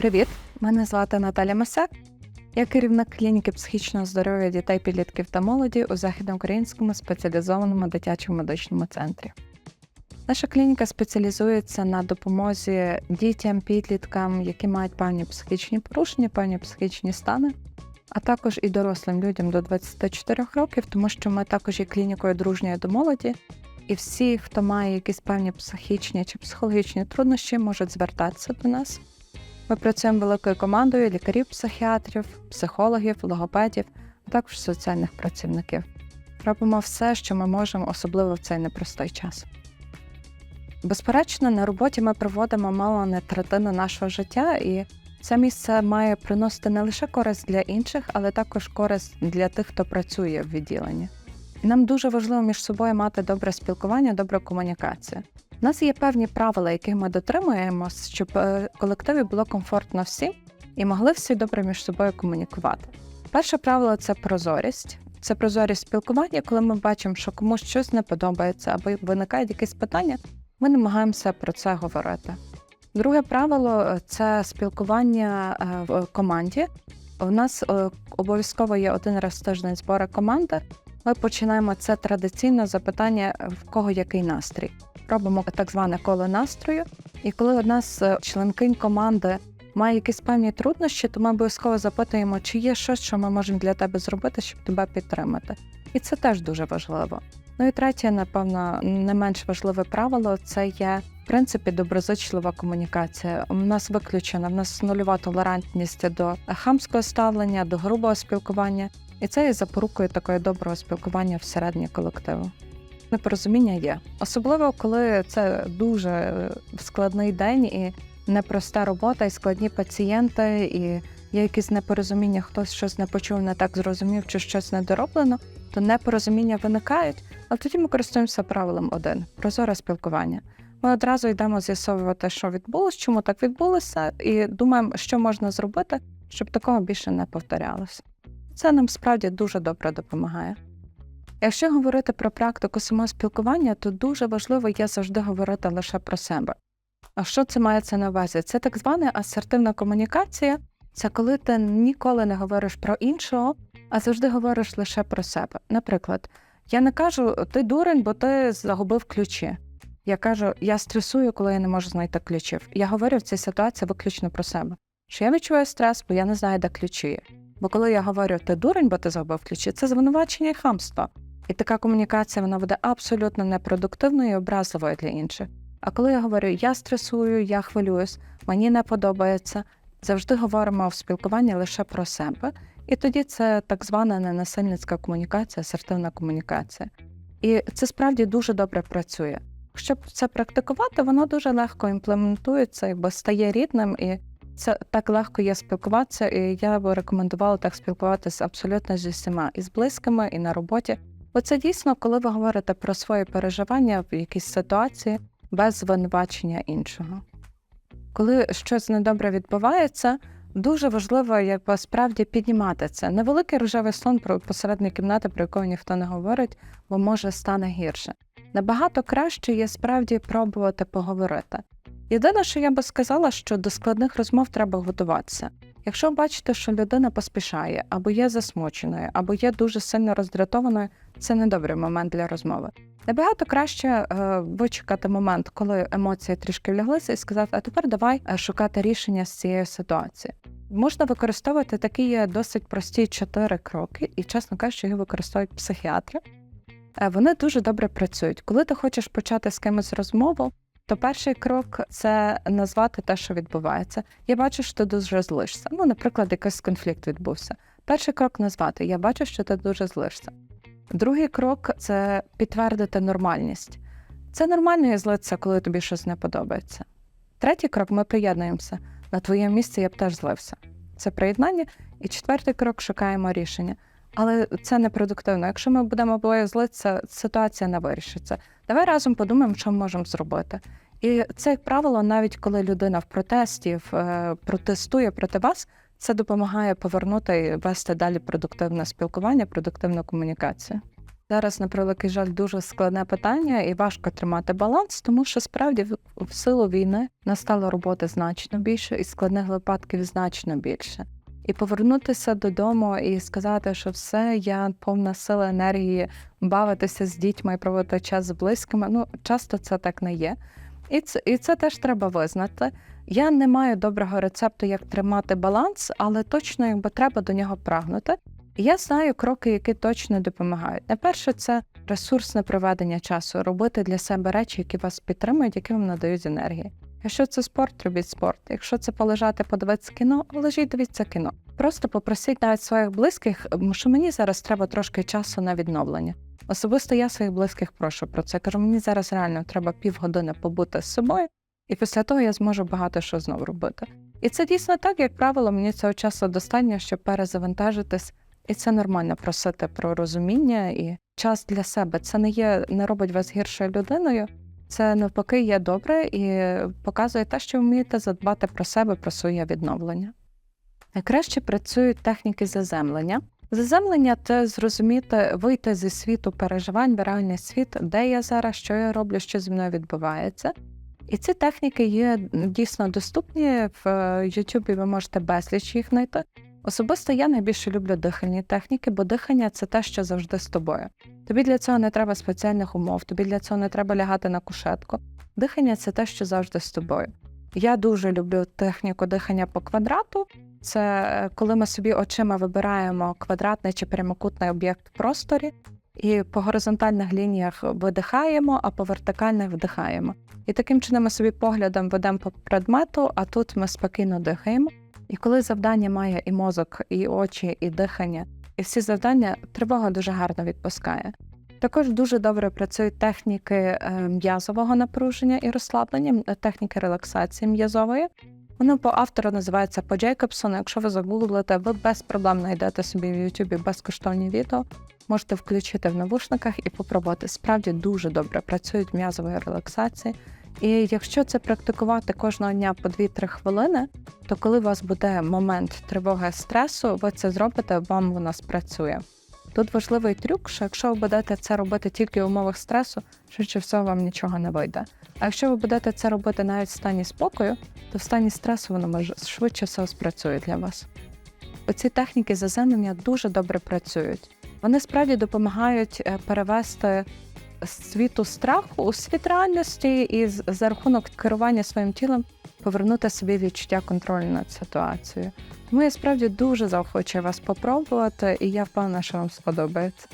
Привіт! Мене звати Наталя Масак. Я керівник клініки психічного здоров'я дітей, підлітків та молоді у західноукраїнському спеціалізованому дитячому медичному центрі. Наша клініка спеціалізується на допомозі дітям, підліткам, які мають певні психічні порушення, певні психічні стани, а також і дорослим людям до 24 років, тому що ми також є клінікою дружньої до молоді, і всі, хто має якісь певні психічні чи психологічні труднощі, можуть звертатися до нас. Ми працюємо великою командою лікарів, психіатрів, психологів, логопедів, а також соціальних працівників. Робимо все, що ми можемо, особливо в цей непростий час. Безперечно, на роботі ми проводимо мало не третину нашого життя, і це місце має приносити не лише користь для інших, але також користь для тих, хто працює в відділенні. Нам дуже важливо між собою мати добре спілкування, добру комунікацію. У нас є певні правила, яких ми дотримуємося, щоб е, колективі було комфортно всім і могли всі добре між собою комунікувати. Перше правило це прозорість. Це прозорість спілкування, коли ми бачимо, що комусь щось не подобається або виникають якісь питання, ми намагаємося про це говорити. Друге правило це спілкування е, в команді. У нас е, обов'язково є один раз в тиждень збори команди. Ми починаємо це традиційно запитання, в кого який настрій. Робимо так зване коло настрою. І коли одна з е, членкинь команди має якісь певні труднощі, то ми обов'язково запитуємо, чи є щось, що ми можемо для тебе зробити, щоб тебе підтримати. І це теж дуже важливо. Ну і третє, напевно, не менш важливе правило це є в принципі доброзичлива комунікація. У нас виключена в нас нульова толерантність до хамського ставлення, до грубого спілкування, і це є запорукою такого доброго спілкування всередині колективу. Непорозуміння є, особливо коли це дуже е, складний день і непроста робота, і складні пацієнти, і є якісь непорозуміння, хтось щось не почув, не так зрозумів, чи щось недороблено, то непорозуміння виникають. Але тоді ми користуємося правилом один прозоре спілкування. Ми одразу йдемо з'ясовувати, що відбулося, чому так відбулося, і думаємо, що можна зробити, щоб такого більше не повторялося. Це нам справді дуже добре допомагає. Якщо говорити про практику самого спілкування, то дуже важливо є завжди говорити лише про себе. А що це мається на увазі? Це так звана асертивна комунікація, це коли ти ніколи не говориш про іншого, а завжди говориш лише про себе. Наприклад, я не кажу ти дурень, бо ти загубив ключі. Я кажу, я стресую, коли я не можу знайти ключів. Я говорю в цій ситуації виключно про себе. Що я відчуваю стрес, бо я не знаю, де ключі. Бо коли я говорю ти дурень, бо ти загубив ключі, це звинувачення і хамство. І така комунікація вона буде абсолютно непродуктивною і образливою для інших. А коли я говорю я стресую, я хвилююсь, мені не подобається, завжди говоримо в спілкуванні лише про себе, і тоді це так звана ненасильницька комунікація, асертивна комунікація. І це справді дуже добре працює. Щоб це практикувати, воно дуже легко імплементується, якби стає рідним, і це так легко є спілкуватися. І я би рекомендувала так спілкуватися абсолютно зі всіма і з близькими, і на роботі. Бо це дійсно, коли ви говорите про свої переживання в якійсь ситуації без звинувачення іншого. Коли щось недобре відбувається, дуже важливо якби справді піднімати це. Невеликий рожевий сон про посередньої кімнати, про якого ніхто не говорить, бо може стане гірше. Набагато краще є справді пробувати поговорити. Єдине, що я би сказала, що до складних розмов треба готуватися. Якщо бачите, що людина поспішає, або є засмученою, або є дуже сильно роздратованою, це не добрий момент для розмови. Набагато краще е, вичекати момент, коли емоції трішки вляглися, і сказати, а тепер давай е, шукати рішення з цієї ситуації. Можна використовувати такі досить прості чотири кроки, і, чесно кажучи, їх використовують психіатри. Е, Вони дуже добре працюють. Коли ти хочеш почати з кимось розмову, то перший крок це назвати те, що відбувається. Я бачу, що ти дуже злишся. Ну, наприклад, якийсь конфлікт відбувся. Перший крок назвати Я бачу, що ти дуже злишся. Другий крок це підтвердити нормальність. Це нормально є злитися, коли тобі щось не подобається. Третій крок ми приєднуємося. На твоєму місці я б теж злився. Це приєднання. І четвертий крок шукаємо рішення. Але це непродуктивно. Якщо ми будемо обоє злитися, ситуація не вирішиться. Давай разом подумаємо, що ми можемо зробити. І це як правило, навіть коли людина в протесті е, протестує проти вас, це допомагає повернути і вести далі продуктивне спілкування, продуктивну комунікацію. Зараз, на превеликий жаль, дуже складне питання і важко тримати баланс, тому що справді в силу війни настало роботи значно більше, і складних випадків значно більше. І повернутися додому і сказати, що все, я повна сила енергії бавитися з дітьми і проводити час з близькими. Ну часто це так не є. І це, і це теж треба визнати. Я не маю доброго рецепту, як тримати баланс, але точно якби треба до нього прагнути. Я знаю кроки, які точно допомагають. Найперше, це ресурсне проведення часу, робити для себе речі, які вас підтримують, які вам надають енергії. Якщо це спорт, робіть спорт. Якщо це полежати, подивитися кіно, лежіть, дивіться кіно. Просто попросіть навіть своїх близьких, що мені зараз треба трошки часу на відновлення. Особисто я своїх близьких прошу про це. Кажу, мені зараз реально треба півгодини побути з собою, і після того я зможу багато що знову робити. І це дійсно так, як правило, мені цього часу достатньо, щоб перезавантажитись, і це нормально просити про розуміння і час для себе. Це не є, не робить вас гіршою людиною. Це навпаки є добре і показує те, що вмієте задбати про себе, про своє відновлення. Найкраще працюють техніки заземлення. Заземлення це зрозуміти, вийти зі світу переживань в реальний світ, де я зараз, що я роблю, що зі мною відбувається. І ці техніки є дійсно доступні в YouTube, ви можете безліч їх знайти. Особисто я найбільше люблю дихальні техніки, бо дихання це те, що завжди з тобою. Тобі для цього не треба спеціальних умов, тобі для цього не треба лягати на кушетку. Дихання це те, що завжди з тобою. Я дуже люблю техніку дихання по квадрату. Це е, коли ми собі очима вибираємо квадратний чи прямокутний об'єкт в просторі, і по горизонтальних лініях видихаємо, а по вертикальних вдихаємо. І таким чином ми собі поглядом ведемо по предмету, а тут ми спокійно дихаємо. І коли завдання має і мозок, і очі, і дихання, і всі завдання, тривога дуже гарно відпускає. Також дуже добре працюють техніки е, м'язового напруження і розслаблення, техніки релаксації м'язової. Воно по автору називається по Джейкобсону. Якщо ви загуглите, ви без проблем знайдете собі в Ютубі безкоштовні відео. Можете включити в навушниках і попробувати. Справді дуже добре працюють м'язової релаксації. І якщо це практикувати кожного дня по 2-3 хвилини, то коли у вас буде момент тривоги стресу, ви це зробите, вам вона спрацює. Тут важливий трюк, що якщо ви будете це робити тільки в умовах стресу, швидше всього вам нічого не вийде. А якщо ви будете це робити навіть в стані спокою, то в стані стресу воно може швидше всього спрацює для вас. Оці техніки заземлення дуже добре працюють. Вони справді допомагають е, перевести світу страху у світ реальності і за рахунок керування своїм тілом повернути собі відчуття контролю над ситуацією. Тому я справді дуже заохочую вас попробувати, і я впевнена, що вам сподобається.